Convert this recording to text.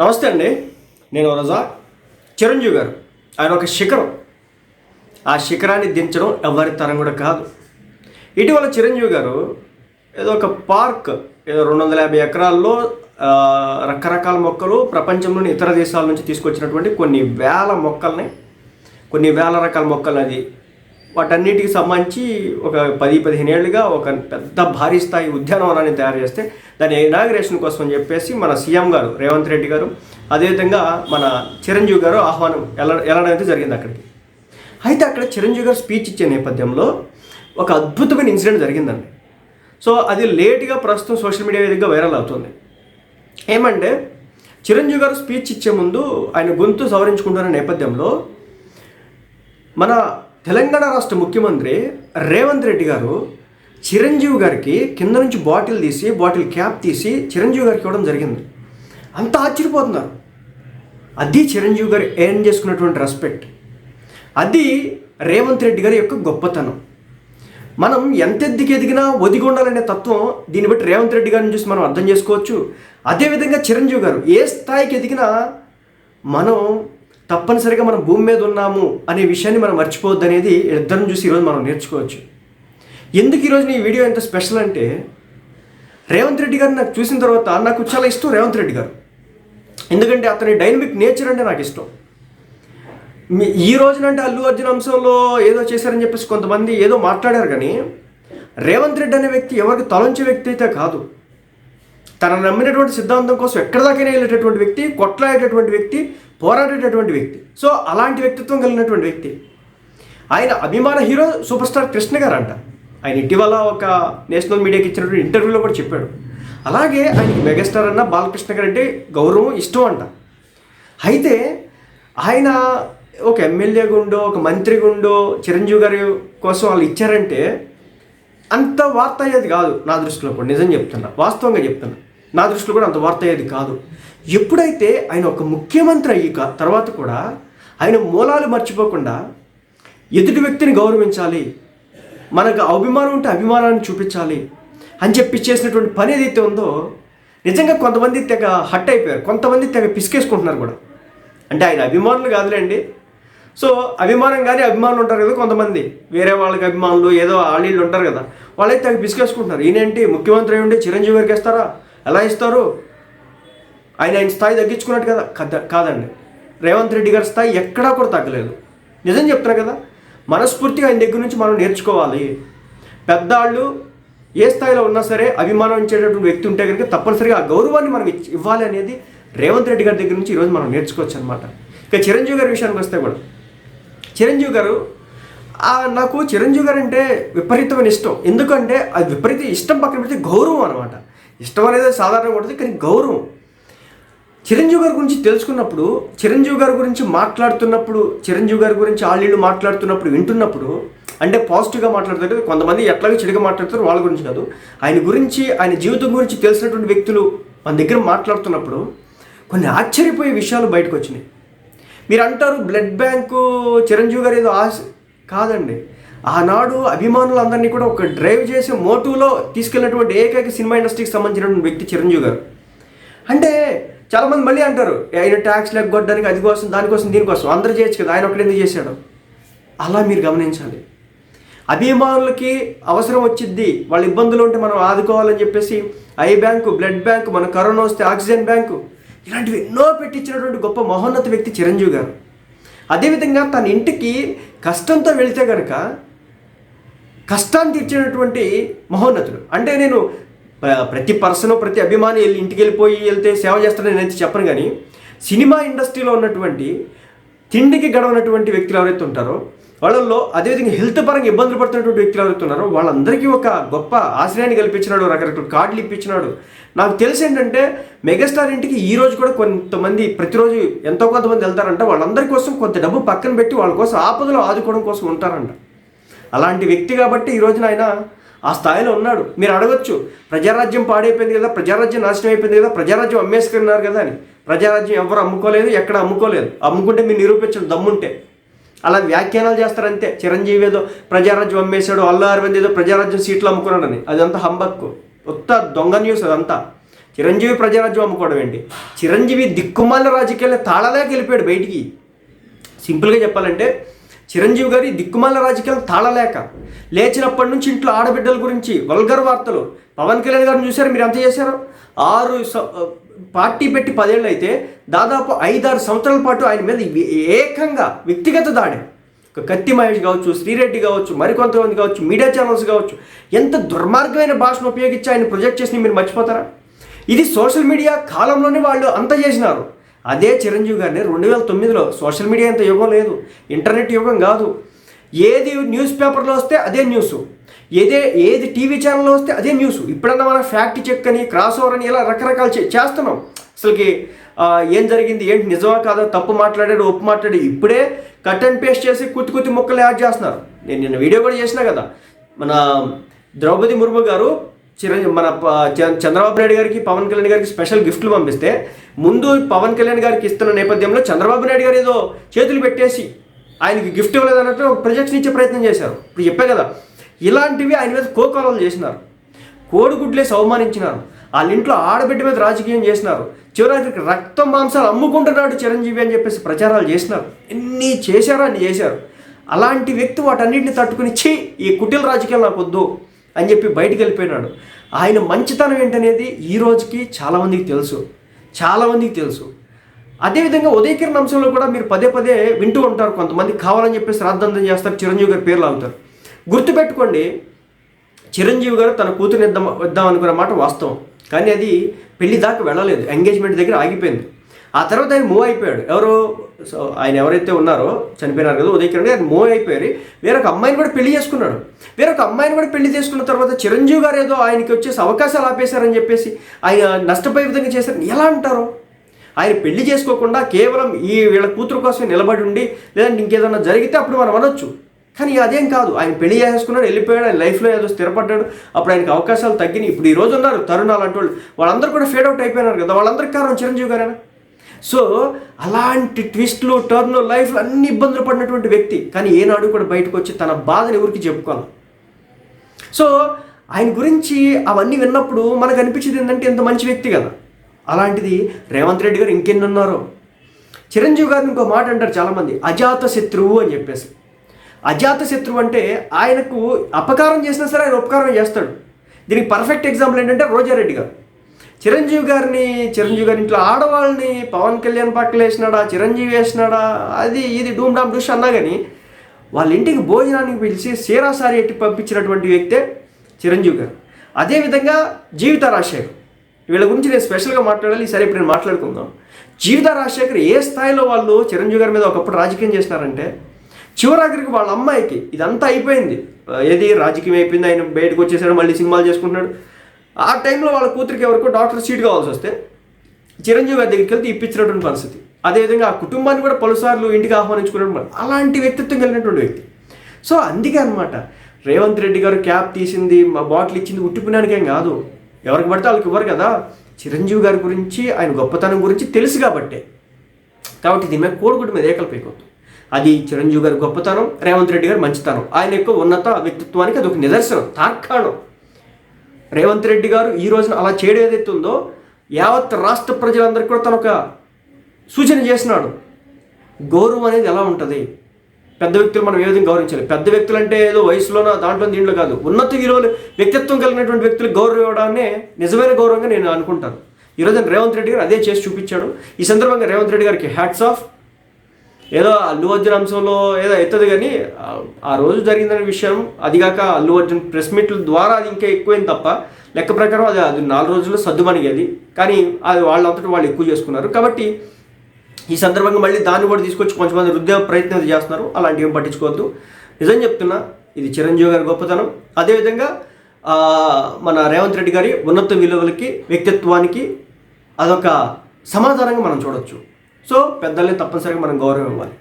నమస్తే అండి. నేను రోజా చిరంజీవి గారు. ఆయన ఒక శిఖరం. ఆ శిఖరాన్ని దించడం ఎవరి తరం కూడా కాదు. ఇటీవల చిరంజీవి గారు ఏదో ఒక పార్క్ ఏదో రెండు వందల యాభై ఎకరాల్లో రకరకాల మొక్కలు ప్రపంచంలోని ఇతర దేశాల నుంచి తీసుకొచ్చినటువంటి కొన్ని వేల మొక్కల్ని కొన్ని వేల రకాల మొక్కలు అది వాటన్నిటికి సంబంధించి ఒక పది పదిహేను ఏళ్ళుగా ఒక పెద్ద భారీ స్థాయి ఉద్యానవనాన్ని తయారు చేస్తే దాని ఇనాగ్రేషన్ కోసం అని చెప్పేసి మన సీఎం గారు రేవంత్ రెడ్డి గారు అదేవిధంగా మన చిరంజీవి గారు ఆహ్వానం ఎలా వెళ్ళడం అయితే జరిగింది అక్కడికి. అయితే అక్కడ చిరంజీవి గారు స్పీచ్ ఇచ్చే నేపథ్యంలో ఒక అద్భుతమైన ఇన్సిడెంట్ జరిగిందండి. సో అది లేట్గా ప్రస్తుతం సోషల్ మీడియా వేదికగా వైరల్ అవుతుంది. ఏమంటే చిరంజీవి గారు స్పీచ్ ఇచ్చే ముందు ఆయన గొంతు సవరించుకుంటున్న నేపథ్యంలో మన తెలంగాణ రాష్ట్ర ముఖ్యమంత్రి రేవంత్ రెడ్డి గారు చిరంజీవి గారికి కింద నుంచి బాటిల్ తీసి బాటిల్ క్యాప్ తీసి చిరంజీవి గారికి ఇవ్వడం జరిగింది. అంత ఆశ్చర్యపోతున్నారు. అది చిరంజీవి గారు ఎర్న్ చేసుకున్నటువంటి రెస్పెక్ట్ అది రేవంత్ రెడ్డి గారి యొక్క గొప్పతనం. మనం ఎంత ఎదిగి ఎదిగినా ఒదిగి ఉండాలనే తత్వం దీన్ని బట్టి రేవంత్ రెడ్డి గారిని చూసి మనం అర్థం చేసుకోవచ్చు. అదేవిధంగా చిరంజీవి గారు ఏ స్థాయికి ఎదిగినా మనం తప్పనిసరిగా మనం భూమి మీద ఉన్నాము అనే విషయాన్ని మనం మర్చిపోవద్దు అనేది ఇద్దరం చూసి ఈరోజు మనం నేర్చుకోవచ్చు. ఎందుకు ఈరోజు ఈ వీడియో ఎంత స్పెషల్ అంటే రేవంత్ రెడ్డి గారిని నాకు చూసిన తర్వాత నాకు చాలా ఇష్టం రేవంత్ రెడ్డి గారు. ఎందుకంటే అతని డైనమిక్ నేచర్ అంటే నాకు ఇష్టం. మీ- ఈ రోజునంటే అల్లు అర్జున్ అంశంలో ఏదో చేశారని చెప్పేసి కొంతమంది ఏదో మాట్లాడారు కానీ రేవంత్ రెడ్డి అనే వ్యక్తి ఎవరికి తలంచే వ్యక్తి అయితే కాదు. తన నమ్మినటువంటి సిద్ధాంతం కోసం ఎక్కడిదాకైనా వెళ్ళేటటువంటి వ్యక్తి కొట్లాడేటటువంటి వ్యక్తి పోరాడేటటువంటి వ్యక్తి. సో అలాంటి వ్యక్తిత్వం కలిగినటువంటి వ్యక్తి. ఆయన అభిమాన హీరో సూపర్ స్టార్ కృష్ణ గారు అంట ఆయన ఇటీవల ఒక నేషనల్ మీడియాకి ఇచ్చినటువంటి ఇంటర్వ్యూలో కూడా చెప్పాడు. అలాగే ఆయనకి మెగాస్టార్ అన్న బాలకృష్ణ గారు అంటే గౌరవం ఇష్టం అంట. అయితే ఆయన ఒక ఎమ్మెల్యే గుండో ఒక మంత్రి గుండో చిరంజీవి గారి కోసం వాళ్ళు ఇచ్చారంటే అంత వార్త అయ్యేది కాదు నా దృష్టిలో కూడా. నిజం చెప్తున్నా. వాస్తవంగా చెప్తున్నా. నా దృష్టిలో కూడా అంత వార్త అయ్యేది కాదు. ఎప్పుడైతే ఆయన ఒక ముఖ్యమంత్రి అయ్యాక తర్వాత కూడా ఆయన మూలాలు మర్చిపోకుండా ఎదుటి వ్యక్తిని గౌరవించాలి మనకు అభిమానం ఉంటే అభిమానాన్ని చూపించాలి అని చెప్పి చేసినటువంటి పని ఏదైతే ఉందో నిజంగా కొంతమంది తెగ హట్ అయిపోయారు కొంతమంది తెగ పిసికేసుకుంటున్నారు కూడా. అంటే ఆయన అభిమానులు కాదులేండి. సో అభిమానం కానీ అభిమానులు ఉంటారు కదా కొంతమంది. వేరే వాళ్ళకి అభిమానులు ఏదో ఆళ్ళీళ్ళు ఉంటారు కదా. వాళ్ళైతే తెగ పిసికేసుకుంటున్నారు. ఈయనేంటి ముఖ్యమంత్రి అయి ఉండి చిరంజీవి గారికి ఇస్తారా? ఎలా ఇస్తారు? ఆయన ఆయన స్థాయి తగ్గించుకున్నట్టు కదా? కద- కాదండి. రేవంత్ రెడ్డి గారి స్థాయి ఎక్కడా కూడా తగ్గలేదు. నిజం చెప్తున్నా కదా? మనస్ఫూర్తిగా ఆయన దగ్గర నుంచి మనం నేర్చుకోవాలి. పెద్దవాళ్ళు ఏ స్థాయిలో ఉన్నా సరే అభిమానం ఇచ్చేటటువంటి వ్యక్తి ఉంటే కనుక తప్పనిసరిగా ఆ గౌరవాన్ని మనం ఇవ్వాలి అనేది రేవంత్ రెడ్డి గారి దగ్గర నుంచి ఈరోజు మనం నేర్చుకోవచ్చు అనమాట ఇక చిరంజీవి గారి విషయానికి వస్తే కూడా చిరంజీవి గారు నాకు చిరంజీవి గారు అంటే విపరీతమైన ఇష్టం. ఎందుకంటే అది విపరీత ఇష్టం పక్కన పెడితే గౌరవం అనమాట ఇష్టం అనేది సాధారణంగా ఉంటుంది కానీ గౌరవం. చిరంజీవి గారి గురించి తెలుసుకున్నప్పుడు చిరంజీవి గారి గురించి మాట్లాడుతున్నప్పుడు చిరంజీవి గారి గురించి ఆళ్ళు మాట్లాడుతున్నప్పుడు వింటున్నప్పుడు అంటే పాజిటివ్గా మాట్లాడతారు కొంతమంది ఎట్లాగో చెడుగా మాట్లాడతారు వాళ్ళ గురించి కాదు. ఆయన గురించి ఆయన జీవితం గురించి తెలిసినటువంటి వ్యక్తులు మన దగ్గర మాట్లాడుతున్నప్పుడు కొన్ని ఆశ్చర్యపోయే విషయాలు బయటకు వచ్చినాయి. మీరు అంటారు బ్లడ్ బ్యాంకు చిరంజీవి గారు ఏదో ఆశ కాదండి. ఆనాడు అభిమానులందరినీ కూడా ఒక డ్రైవ్ చేసే మోటివ్లో తీసుకెళ్ళినటువంటి ఏకైక సినిమా ఇండస్ట్రీకి సంబంధించినటువంటి వ్యక్తి చిరంజీవి గారు. అంటే చాలామంది మళ్ళీ అంటారు ఆయన ట్యాక్స్ లెగ్గొట్టడానికి అది కోసం దానికోసం దీనికోసం అందరూ చేయొచ్చు కదా ఆయన ఒకటి ఎందుకు చేశాడు? అలా మీరు గమనించాలి. అభిమానులకి అవసరం వచ్చిద్ది వాళ్ళ ఇబ్బందులు ఉంటే మనం ఆదుకోవాలని చెప్పేసి ఐ బ్యాంకు బ్లడ్ బ్యాంకు మన కరోనా వస్తే ఆక్సిజన్ బ్యాంకు ఇలాంటివి ఎన్నో పెట్టించినటువంటి గొప్ప మహోన్నత వ్యక్తి చిరంజీవి గారు. అదేవిధంగా తన ఇంటికి కష్టంతో వెళితే కనుక కష్టాన్ని తీర్చినటువంటి మహోన్నతుడు. అంటే నేను ప్రతి పర్సన్ ప్రతి అభిమాని వెళ్ళి ఇంటికి వెళ్ళిపోయి వెళ్తే సేవ చేస్తాడని నేనైతే చెప్పను కానీ సినిమా ఇండస్ట్రీలో ఉన్నటువంటి తిండికి గడవనటువంటి వ్యక్తులు ఎవరైతే ఉంటారో వాళ్ళల్లో అదేవిధంగా హెల్త్ పరంగా ఇబ్బందులు పడుతున్నటువంటి వ్యక్తులు ఎవరైతే ఉన్నారో వాళ్ళందరికీ ఒక గొప్ప ఆశ్రయాన్ని కల్పించినాడు రకరకాల కార్డులు ఇప్పించినాడు. నాకు తెలిసి ఏంటంటే మెగాస్టార్ ఇంటికి ఈ రోజు కూడా కొంతమంది ప్రతిరోజు ఎంతో కొంతమంది వెళ్తారంట. వాళ్ళందరి కోసం కొంత డబ్బు పక్కన పెట్టి వాళ్ళ కోసం ఆపదలో ఆదుకోవడం కోసం ఉంటారంట. అలాంటి వ్యక్తి కాబట్టి ఈ ఆయన ఆ స్థాయిలో ఉన్నాడు. మీరు అడగొచ్చు. ప్రజారాజ్యం పాడైపోయింది కదా ప్రజారాజ్యం నాశనం అయిపోయింది కదా ప్రజారాజ్యం అమ్మేసుకున్నారు కదా అని. ప్రజారాజ్యం ఎవరు అమ్ముకోలేదు ఎక్కడ అమ్ముకోలేదు. అమ్ముకుంటే మీరు నిరూపించండి దమ్ముంటే. అలా వ్యాఖ్యానాలు చేస్తారంతే. చిరంజీవి ఏదో ప్రజారాజ్యం అమ్మేశాడు అల్లా అరవింద్ ఏదో ప్రజారాజ్యం సీట్లు అమ్ముకున్నాడని. అదంతా హంబక్కు. ఉత్త దొంగ న్యూస్ అదంతా. చిరంజీవి ప్రజారాజ్యం అమ్ముకోవడం ఏంటి? చిరంజీవి దిక్కుమాల రాజకీయాల్లో తాళలేక వెళ్ళిపోయాడు బయటికి. సింపుల్గా చెప్పాలంటే చిరంజీవి గారి దిక్కుమాల రాజకీయాలు తాళలేక లేచినప్పటి నుంచి ఇంట్లో ఆడబిడ్డల గురించి వల్గర్ వార్తలు పవన్ కళ్యాణ్ గారిని చూసారు మీరు ఎంత చేశారు? ఆరు పార్టీ పెట్టి పదేళ్ళు అయితే దాదాపు ఐదారు సంవత్సరాల పాటు ఆయన మీద ఏకంగా వ్యక్తిగత దాడి. ఒక కత్తి మహేష్ కావచ్చు శ్రీరెడ్డి కావచ్చు మరికొంతమంది కావచ్చు మీడియా ఛానల్స్ కావచ్చు ఎంత దుర్మార్గమైన భాషను ఉపయోగించి ఆయన ప్రొజెక్ట్ చేసి మీరు మర్చిపోతారా? ఇది సోషల్ మీడియా కాలంలోనే వాళ్ళు అంత చేసినారు. అదే చిరంజీవి గారిని రెండు వేల తొమ్మిదిలో సోషల్ మీడియా అంత యుగం లేదు ఇంటర్నెట్ యుగం కాదు. ఏది న్యూస్ పేపర్లో వస్తే అదే న్యూస్. ఏదే ఏది టీవీ ఛానల్లో వస్తే అదే న్యూస్. ఇప్పుడన్నా మనం ఫ్యాక్ట్ చెక్ అని క్రాస్ ఓవర్ అని ఇలా రకరకాలు చేస్తున్నాం. అసలుకి ఏం జరిగింది ఏంటి నిజమా కాదా తప్పు మాట్లాడాడు ఒప్పు మాట్లాడాడు ఇప్పుడే కట్ అండ్ పేస్ట్ చేసి కుత్తి కుత్తి ముక్కలు యాడ్ చేస్తున్నారు. నేను నిన్న వీడియో కూడా చేసినా కదా. మన ద్రౌపది ముర్ము గారు చిరంజీవి మన చంద్రబాబు నాయుడు గారికి పవన్ కళ్యాణ్ గారికి స్పెషల్ గిఫ్ట్లు పంపిస్తే ముందు పవన్ కళ్యాణ్ గారికి ఇస్తున్న నేపథ్యంలో చంద్రబాబు నాయుడు గారు ఏదో చేతులు పెట్టేసి ఆయనకి గిఫ్ట్ ఇవ్వలేదన్నట్టు ఒక ప్రొజెక్షన్ ఇచ్చే ప్రయత్నం చేశారు. ఇప్పుడు చెప్పే కదా ఇలాంటివి ఆయన మీద కోకోలలు చేసినారు. కోడిగుడ్లేసి అవమానించినారు వాళ్ళ ఇంట్లో ఆడబిడ్డ మీద రాజకీయం చేసినారు. చివరికి రక్తం మాంసాలు అమ్ముకుంటున్నాడు చిరంజీవి అని చెప్పేసి ప్రచారాలు చేసినారు. ఎన్ని చేశారో అన్ని చేశారు. అలాంటి వ్యక్తి వాటన్నింటిని తట్టుకుని ఛీ ఈ కుటిల రాజకీయాలు నాకు వద్దు. అని చెప్పి బయటికి వెళ్ళిపోయినాడు. ఆయన మంచితనం ఏంటనేది ఈ రోజుకి చాలామందికి తెలుసు. చాలామందికి తెలుసు. అదేవిధంగా ఉదయకిరణ అంశంలో కూడా మీరు పదే పదే వింటూ ఉంటారు కొంతమంది. కావాలని చెప్పి శ్రాద్ధాంతం చేస్తారు. చిరంజీవి గారి పేర్లు అవుతారు గుర్తుపెట్టుకోండి చిరంజీవి గారు తన కూతురు ఇద్దాం ఇద్దాం అనుకున్న మాట వాస్తవం. కానీ అది పెళ్ళి దాకా వెళ్ళలేదు. ఎంగేజ్మెంట్ దగ్గర ఆగిపోయింది. ఆ తర్వాత ఆయన మూవ్ అయిపోయాడు. ఎవరో? సో ఆయన ఎవరైతే ఉన్నారో చనిపోయినారు కదా ఉదయ్ కిరణ్ గారు మూవ్ అయిపోయారు. వేరొక అమ్మాయిని కూడా పెళ్ళి చేసుకున్నాడు. వేరొక అమ్మాయిని కూడా పెళ్ళి చేసుకున్న తర్వాత చిరంజీవి గారు ఏదో ఆయనకి వచ్చేసి అవకాశాలు ఆపేశారని చెప్పేసి ఆయన నష్టపోయే విధంగా చేశారు ఎలా అంటారు? ఆయన పెళ్ళి చేసుకోకుండా కేవలం ఈ వీళ్ళ కూతురు కోసమే నిలబడి ఉండి లేదంటే ఇంకేదన్నా జరిగితే అప్పుడు మనం అనొచ్చు. కానీ అదేం కాదు. ఆయన పెళ్ళి చేసుకున్నాడు వెళ్ళిపోయాడు ఆయన లైఫ్లో ఏదో స్థిరపడ్డాడు. అప్పుడు ఆయనకి అవకాశాలు తగ్గినాయి. ఇప్పుడు ఈ రోజు ఉన్నారు తరుణ్ అలాంటి వాళ్ళు. వాళ్ళందరూ కూడా ఫేడ్ అవుట్ అయిపోయినారు కదా. వాళ్ళందరికీ కారణం చిరంజీవి గారేనా? సో అలాంటి ట్విస్ట్లు టర్న్ లైఫ్లో అన్ని ఇబ్బందులు పడినటువంటి వ్యక్తి. కానీ ఏనాడు కూడా బయటకు వచ్చి తన బాధని ఎవరికి చెప్పుకోవాలి? సో ఆయన గురించి అవన్నీ విన్నప్పుడు మనకు అనిపించింది ఏంటంటే ఇంత మంచి వ్యక్తి కదా. అలాంటిది రేవంత్ రెడ్డి గారు ఇంకెన్ని ఉన్నారో చిరంజీవి గారిని ఇంకో మాట అంటారు చాలామంది అజాత శత్రువు అని చెప్పేసి. అజాత శత్రువు అంటే ఆయనకు అపకారం చేసినా సరే ఆయన ఉపకారం చేస్తాడు. దీనికి పర్ఫెక్ట్ ఎగ్జాంపుల్ ఏంటంటే రోజారెడ్డి గారు. చిరంజీవి గారిని చిరంజీవి గారి ఇంట్లో ఆడవాళ్ళని పవన్ కళ్యాణ్ పక్కలు వేసినాడా చిరంజీవి వేసినాడా అది ఇది డూమ్ డామ్ డూష్ అన్నా కానీ వాళ్ళ ఇంటికి భోజనానికి పిలిచి సీరాసారి ఎట్టి పంపించినటువంటి వ్యక్తే చిరంజీవి గారు. అదేవిధంగా జీవిత రాజశేఖర్. వీళ్ళ గురించి నేను స్పెషల్గా మాట్లాడాలి ఈసారి ఇప్పుడు నేను మాట్లాడుకుందాం. జీవిత రాజశేఖర్ ఏ స్థాయిలో వాళ్ళు చిరంజీవి గారి మీద ఒకప్పుడు రాజకీయం చేసినారంటే చివరాఖరికి వాళ్ళ అమ్మాయికి ఇదంతా అయిపోయింది. ఏది రాజకీయం అయిపోయింది ఆయన బయటకు వచ్చేసాడు మళ్ళీ సినిమాలు చేసుకుంటున్నాడు. ఆ టైంలో వాళ్ళ కూతురికి ఎవరికో డాక్టర్ సీట్ కావాల్సి వస్తే చిరంజీవి గారి దగ్గరికి వెళ్తే ఇప్పించినటువంటి పరిస్థితి. అదేవిధంగా ఆ కుటుంబాన్ని కూడా పలుసార్లు ఇంటికి ఆహ్వానించుకున్నటువంటి అలాంటి వ్యక్తిత్వం కలిగినటువంటి వ్యక్తి. సో అందుకే అనమాట రేవంత్ రెడ్డి గారు క్యాప్ తీసింది మా బాటిల్ ఇచ్చింది ఉట్టిపోయినానికేం కాదు. ఎవరికి పడితే వాళ్ళకి ఇవ్వరు కదా. చిరంజీవి గారి గురించి ఆయన గొప్పతనం గురించి తెలుసు కాబట్టే. కాబట్టి దీని మీద కోడిగుడ్డు మీద ఏకల్పైకొద్దు అది చిరంజీవి గారి గొప్పతనం రేవంత్ రెడ్డి గారి మంచితనం. ఆయన యొక్క ఉన్నత వ్యక్తిత్వానికి అది ఒక నిదర్శనం తార్కాణం. రేవంత్ రెడ్డి గారు ఈ రోజున అలా చేయడం ఏదైతే ఉందో యావత్ రాష్ట్ర ప్రజలందరికీ కూడా తన ఒక సూచన చేసినాడు. గౌరవం అనేది ఎలా ఉంటుంది? పెద్ద వ్యక్తులు మనం ఏ విధంగా గౌరవించాలి? పెద్ద వ్యక్తులు అంటే ఏదో వయసులోనో దాంట్లో దీంట్లో కాదు. ఉన్నత విలువలు వ్యక్తిత్వం కలిగినటువంటి వ్యక్తులు గౌరవం ఇవ్వడాన్ని నిజమైన గౌరవంగా నేను అనుకుంటాను. ఈరోజు రేవంత్ రెడ్డి గారు అదే చేసి చూపించాడు. ఈ సందర్భంగా రేవంత్ రెడ్డి గారికి హ్యాట్స్ ఆఫ్. ఏదో అల్లు అర్జున్ అంశంలో ఏదో అవుతుంది కానీ ఆ- రోజు జరిగిందనే విషయం అది కాక అల్లు అర్జున్ ప్రెస్ మీట్ల ద్వారా అది ఇంకా ఎక్కువైంది తప్ప లెక్క ప్రకారం అది అది నాలుగు రోజుల్లో సర్దుమణిగేది కానీ అది వాళ్ళంతటి వాళ్ళు ఎక్కువ చేసుకున్నారు. కాబట్టి ఈ సందర్భంగా మళ్ళీ దాన్ని కూడా తీసుకొచ్చి కొంచెంమంది రుద్దే ప్రయత్నం చేస్తున్నారు. అలాంటివి ఏం పట్టించుకోవద్దు. నిజం చెప్తున్నా ఇది చిరంజీవి గారి గొప్పతనం. అదేవిధంగా మన రేవంత్ రెడ్డి గారి ఉన్నత విలువలకి వ్యక్తిత్వానికి అదొక సమాధానంగా మనం చూడొచ్చు. సో పెద్దల్ని తప్పనిసరిగా మనం గౌరవం ఇవ్వాలి